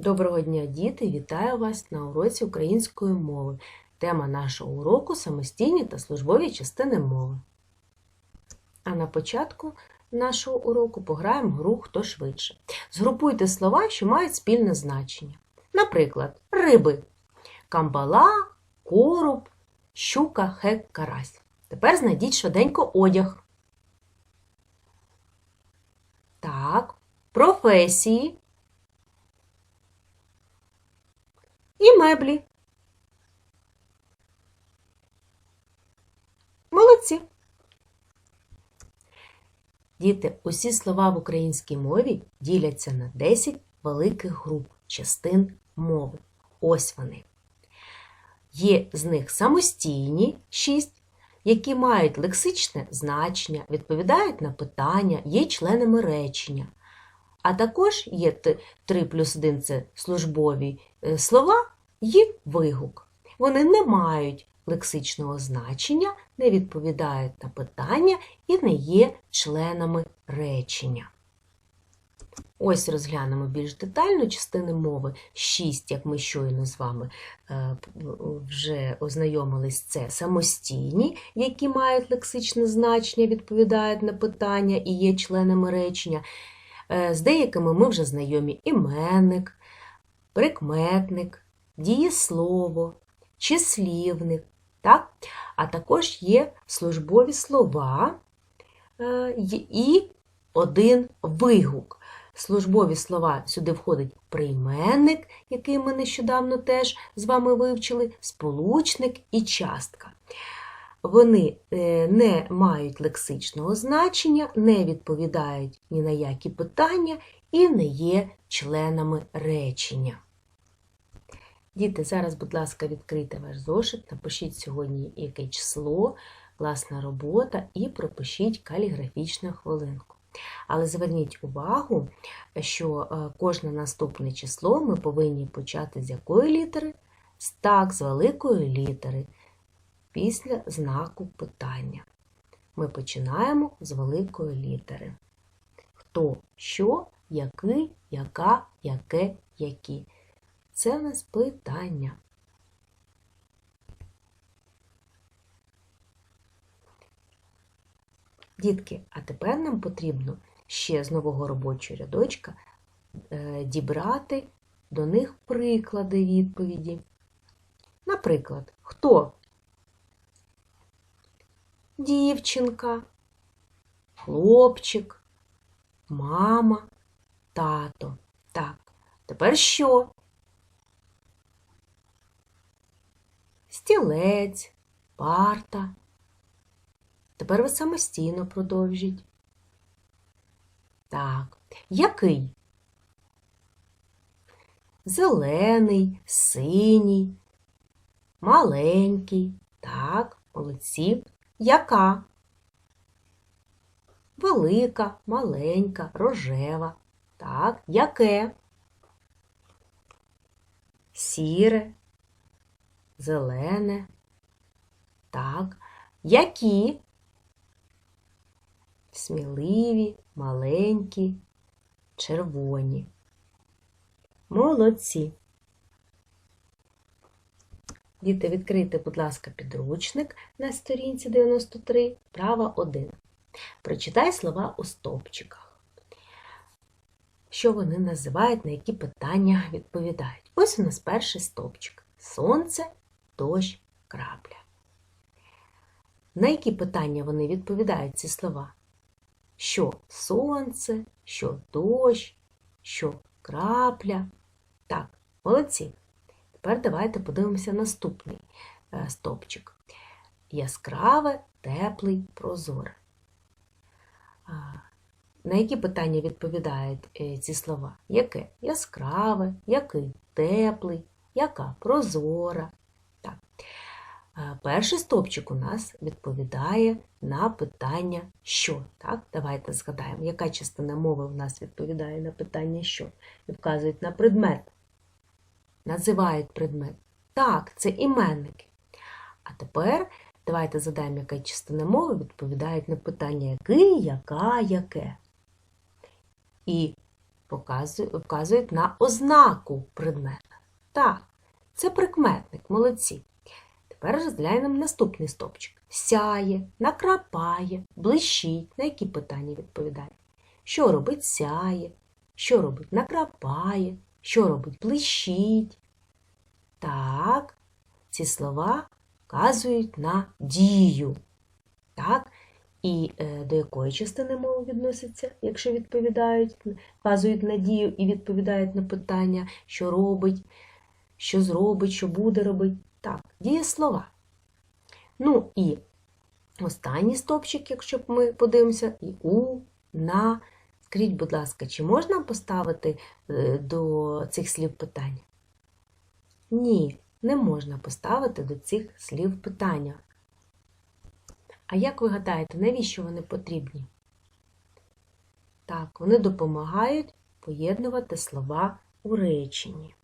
Доброго дня, діти! Вітаю вас на уроці української мови. Тема нашого уроку самостійні та службові частини мови. А на початку нашого уроку пограємо гру Хто швидше. Згрупуйте слова, що мають спільне значення. Наприклад, риби камбала, короб, щука, хек, карась. Тепер знайдіть швиденько одяг. Так, професії. І меблі. Молодці. Діти, усі слова в українській мові діляться на 10 великих груп частин мови. Ось вони. Є з них самостійні 6, які мають лексичне значення, відповідають на питання, є членами речення. А також є 3 плюс 1 це службові е, слова і вигук. Вони не мають лексичного значення, не відповідають на питання і не є членами речення. Ось розглянемо більш детально частини мови. Шість, як ми щойно з вами е, вже ознайомились, це самостійні, які мають лексичне значення, відповідають на питання і є членами речення. Е, з деякими ми вже знайомі іменник, прикметник, дієслово, числівник, так? а також є службові слова е, і один вигук. Службові слова сюди входить прийменник, який ми нещодавно теж з вами вивчили, сполучник і частка. Вони е, не мають лексичного значення, не відповідають ні на які питання і не є членами речення. Діти, зараз, будь ласка, відкрийте ваш зошит, напишіть сьогодні яке число, класна робота і пропишіть каліграфічну хвилинку. Але зверніть увагу, що е, кожне наступне число ми повинні почати з якої літери? З Так, з великої літери після знаку питання. Ми починаємо з великої літери. Хто, що, який, яка, яке, які. Це в нас питання. Дітки, а тепер нам потрібно ще з нового робочого рядочка е, дібрати до них приклади відповіді. Наприклад, хто дівчинка, хлопчик, мама, тато. Так, тепер що? Стілець, парта. Тепер ви самостійно продовжіть. Так, який? Зелений, синій, маленький. Так, молодці. Яка? Велика, маленька, рожева. Так, яке? Сіре, зелене. Так, які? Сміливі, маленькі, червоні. Молодці. Діти, відкрийте, будь ласка, підручник на сторінці 93, права 1. Прочитай слова у стовпчиках. Що вони називають, на які питання відповідають. Ось у нас перший стовпчик. Сонце, дощ, крапля. На які питання вони відповідають ці слова? Що сонце, що дощ, що крапля. Так, молодці. Тепер давайте подивимося наступний е, стовпчик. Яскраве, теплий, прозоре. На які питання відповідають е, ці слова? Яке яскраве, який теплий, яка прозора. Перший стовпчик у нас відповідає на питання що. Так? Давайте згадаємо, яка частина мови у нас відповідає на питання що. І вказують на предмет називають предмет. Так, це іменники. А тепер давайте задаємо, яка частина мови відповідають на питання який, яка, яке. І вказують на ознаку предмета. Так, це прикметник, молодці. Тепер розглянемо наступний стовпчик. Сяє, накрапає, блищить. На які питання відповідає? Що робить сяє? Що робить накрапає? Що робить блищить? Так, ці слова вказують на дію. Так? І е, до якої частини мови відносяться, якщо відповідають, вказують на дію і відповідають на питання, що робить, що зробить, що буде робити. Так, дієслова. Ну і останній стовпчик, якщо ми подивимося, і у, на. Скажіть, будь ласка, чи можна поставити е, до цих слів питання? Ні, не можна поставити до цих слів питання. А як ви гадаєте, навіщо вони потрібні? Так, вони допомагають поєднувати слова у реченні.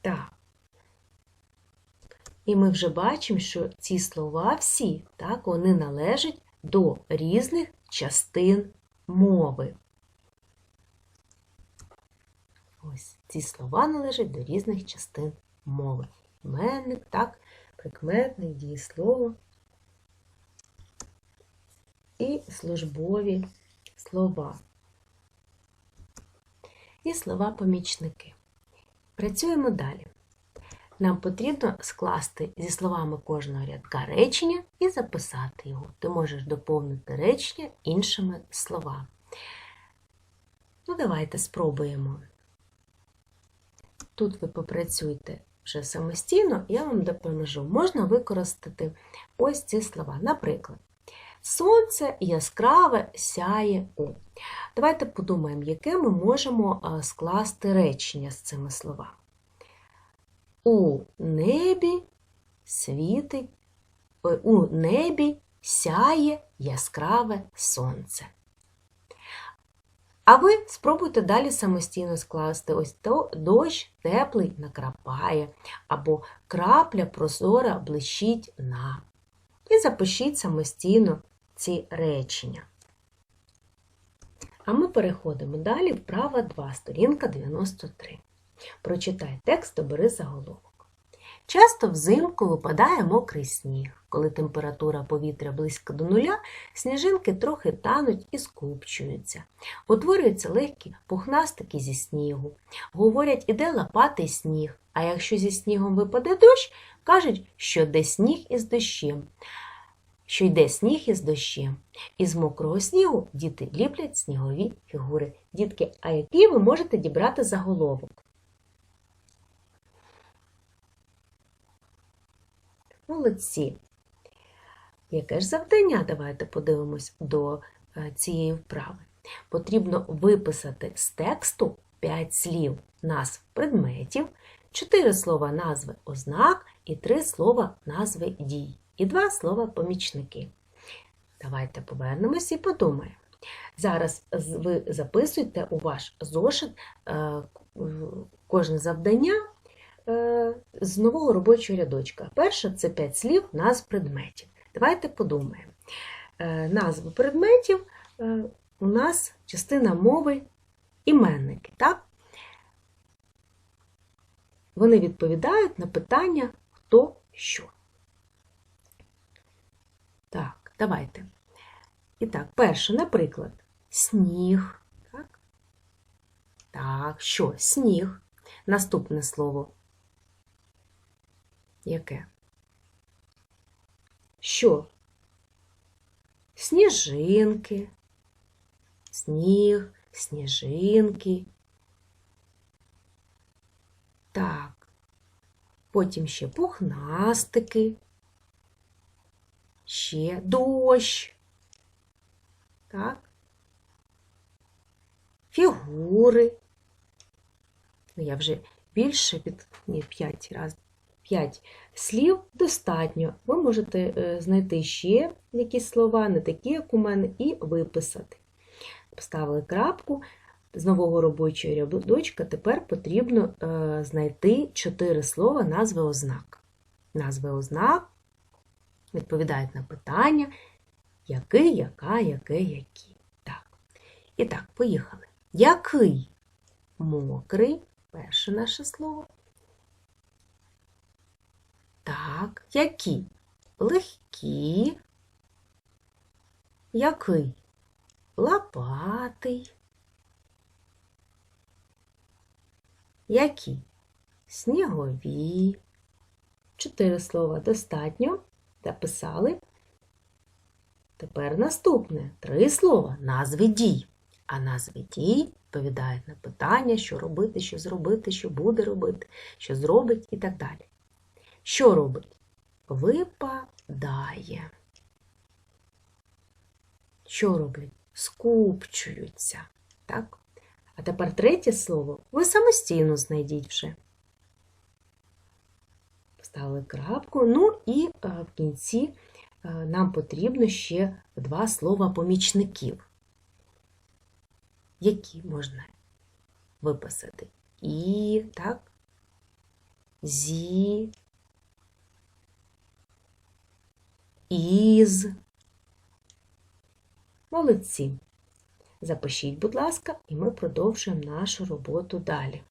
Так. І ми вже бачимо, що ці слова всі, так, вони належать до різних частин мови. Ось ці слова належать до різних частин мови. Іменник, так, прикметник, дієслово і службові слова. І слова-помічники. Працюємо далі. Нам потрібно скласти зі словами кожного рядка речення і записати його. Ти можеш доповнити речення іншими словами. Ну, давайте спробуємо. Тут ви попрацюйте вже самостійно, я вам допоможу. Можна використати ось ці слова. Наприклад, сонце яскраве сяє у. Давайте подумаємо, яке ми можемо скласти речення з цими словами. У небі світить, у небі сяє яскраве сонце. А ви спробуйте далі самостійно скласти ось то дощ теплий накрапає, або крапля прозора блищить на. І запишіть самостійно ці речення. А ми переходимо далі вправа 2, сторінка 93. Прочитай текст, обери заголовок. Часто взимку випадає мокрий сніг. Коли температура повітря близько до нуля, сніжинки трохи тануть і скупчуються. Утворюються легкі пухнастики зі снігу. Говорять, іде лопатий сніг, а якщо зі снігом випаде дощ, кажуть, що йде сніг із дощем. Що йде сніг із дощем. Із мокрого снігу діти ліплять снігові фігури. Дітки, а які ви можете дібрати заголовок? Молодці. Яке ж завдання? Давайте подивимось до е, цієї вправи. Потрібно виписати з тексту 5 слів назв предметів, 4 слова назви ознак і 3 слова назви дій, і 2 слова помічники. Давайте повернемось і подумаємо. Зараз ви записуйте у ваш зошит е, кожне завдання з нового робочого рядочка. Перше це 5 слів назв предметів. Давайте подумаємо. Е, назви предметів е, у нас частина мови іменники. так? Вони відповідають на питання хто що. Так, давайте. І так, перше, наприклад, сніг. Так, так що? Сніг. Наступне слово Яке? Що? Сніжинки, сніг, сніжинки. Так, потім ще пухнастики, ще дощ. Так, фігури. Ну, я вже більше від ні, п'ять разів 5 слів достатньо. Ви можете е, знайти ще якісь слова, не такі, як у мене, і виписати. Поставили крапку з нового робочого рядочка, тепер потрібно е, знайти 4 слова назви ознак. Назви ознак відповідають на питання, який, яка, яке, які. Так. І так, поїхали. Який? Мокрий. Перше наше слово. Так, які? Легкі. Який? Лопатий. Які? Снігові. Чотири слова достатньо. Записали. Тепер наступне. Три слова. Назви дій. А назви дій відповідають на питання, що робити, що зробити, що буде робити, що зробить і так далі. Що робить? Випадає. Що роблять? Скупчуються. Так? А тепер третє слово ви самостійно знайдіть вже. Поставили крапку. Ну і е, в кінці е, нам потрібно ще два слова помічників, які можна виписати. І, так, зі, із. Молодці. Запишіть, будь ласка, і ми продовжуємо нашу роботу далі.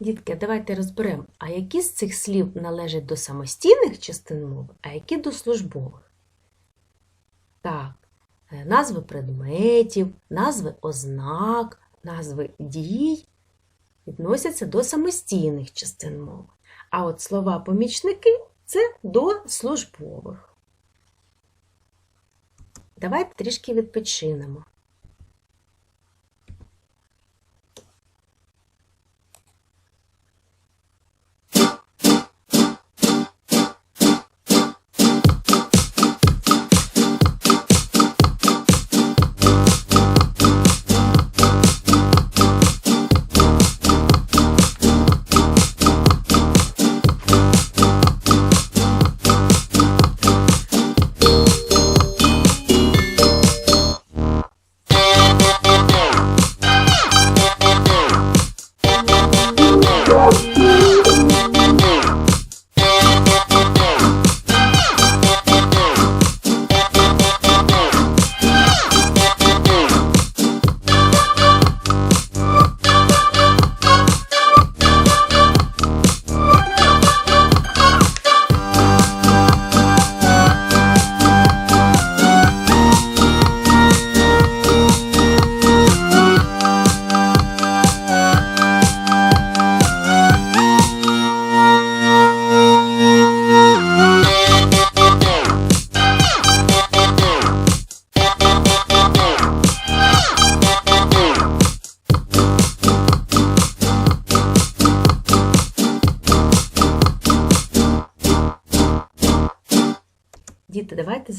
Дітки, давайте розберемо, а які з цих слів належать до самостійних частин мови, а які до службових? Так, е, назви предметів, назви ознак, назви дій відносяться до самостійних частин мови. А от слова помічники це до службових. Давайте трішки відпочинемо. Oh,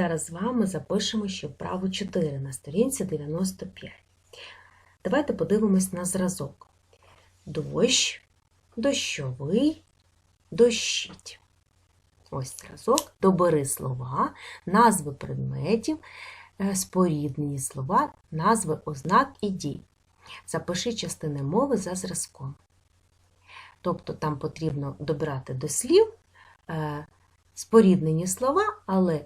зараз з вами запишемо ще вправу 4 на сторінці 95. Давайте подивимось на зразок. Дощ, дощовий, дощить. Ось зразок. Добери слова, назви предметів, е, споріднені слова, назви ознак і дій. Запиши частини мови за зразком. Тобто там потрібно добирати до слів е, споріднені слова, але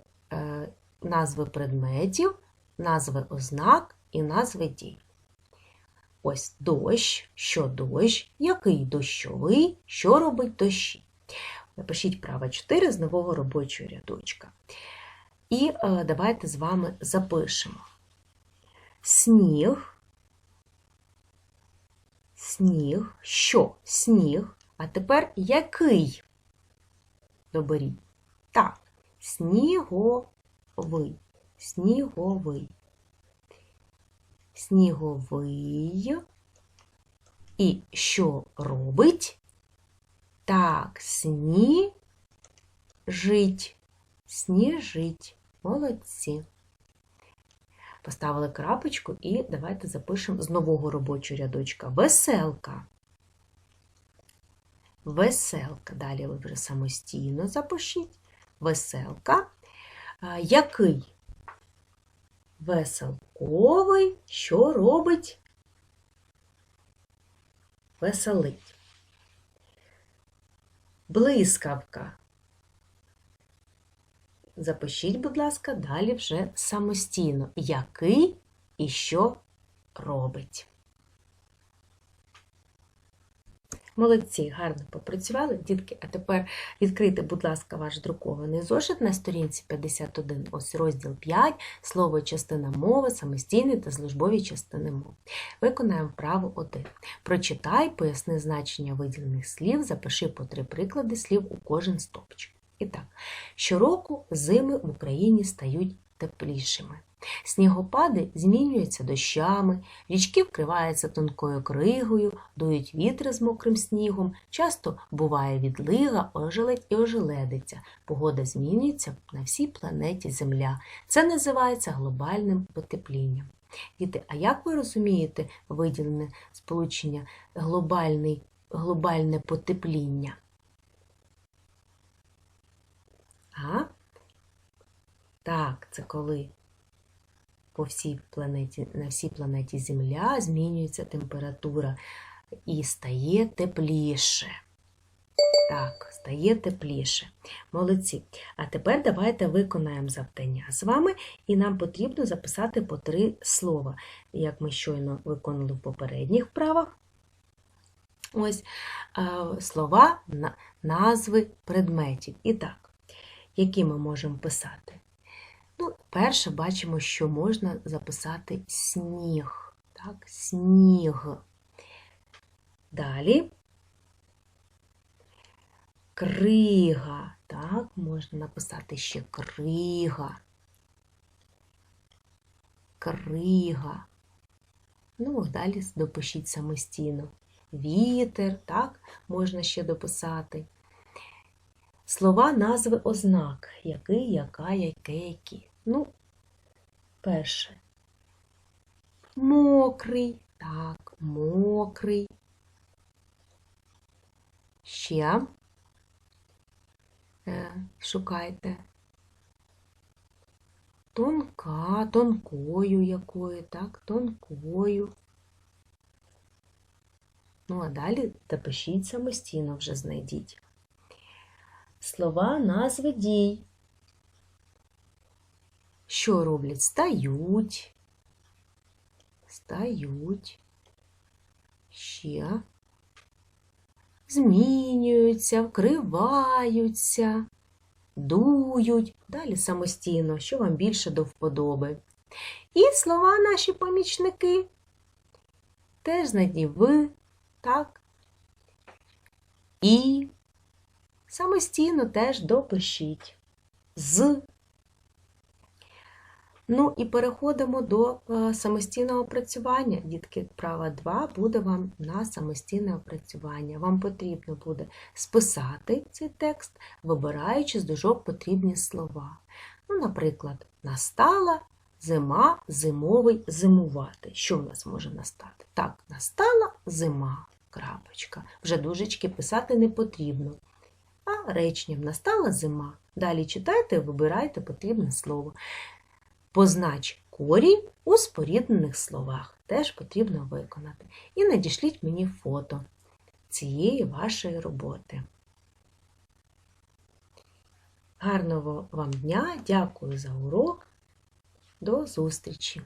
назви предметів, назви ознак і назви дій. Ось дощ, що дощ, який дощовий, що робить дощі. Напишіть право 4 з нового робочого рядочка. І е, давайте з вами запишемо. Сніг, сніг, що? Сніг. А тепер який? Доберіть. Так, сніговий, сніговий, сніговий. І що робить? Так, сніжить, сніжить. Молодці. Поставили крапочку і давайте запишемо з нового робочого рядочка. Веселка. Веселка. Далі ви вже самостійно запишіть. Веселка. Який? Веселковий, що робить? Веселить. Блискавка. Запишіть, будь ласка, далі вже самостійно. Який і що робить. Молодці, гарно попрацювали, дітки. А тепер відкрийте, будь ласка, ваш друкований зошит на сторінці 51, ось розділ 5, слово частина мови, самостійні та службові частини мов. Виконаємо вправо 1. Прочитай, поясни значення виділених слів, запиши по три приклади слів у кожен стопчик. І так, щороку зими в Україні стають теплішими. Снігопади змінюються дощами, річки вкриваються тонкою кригою, дують вітри з мокрим снігом, часто буває відлига, ожеледь і ожеледиця. Погода змінюється на всій планеті Земля. Це називається глобальним потеплінням. Діти, а як ви розумієте виділене сполучення глобальний, глобальне потепління? А? Так, це коли по всій планеті, на всій планеті Земля змінюється температура і стає тепліше. Так, стає тепліше. Молодці. А тепер давайте виконаємо завдання з вами, і нам потрібно записати по три слова, як ми щойно виконали в попередніх вправах. Ось слова, на- назви предметів. І так, які ми можемо писати? Ну, перше бачимо, що можна записати сніг. Так, сніг. Далі крига. Так, можна написати ще крига. Крига. Ну, далі допишіть самостійно. Вітер, так, можна ще дописати. Слова назви ознак. Який, яка, яке. Ну, перше. Мокрий. Так, мокрий. Ще е, шукайте. Тонка, тонкою якою, так, тонкою. Ну, а далі допишіть самостійно вже знайдіть. Слова назви дій. Що роблять? Стають. Стають. Ще. Змінюються, вкриваються, дують. Далі самостійно, що вам більше до вподоби. І слова наші помічники. Теж знайдіть ви, так? І самостійно теж допишіть. З. Ну і переходимо до е, самостійного опрацювання. Дітки, права 2 буде вам на самостійне опрацювання. Вам потрібно буде списати цей текст, вибираючи з дужок потрібні слова. Ну, наприклад, настала зима, зимовий, зимувати. Що в нас може настати? Так, настала зима. Крапочка. Вже дужечки писати не потрібно. А реченням настала зима. Далі читайте, вибирайте потрібне слово. Познач корінь у споріднених словах. Теж потрібно виконати. І надішліть мені фото цієї вашої роботи. Гарного вам дня, дякую за урок. До зустрічі!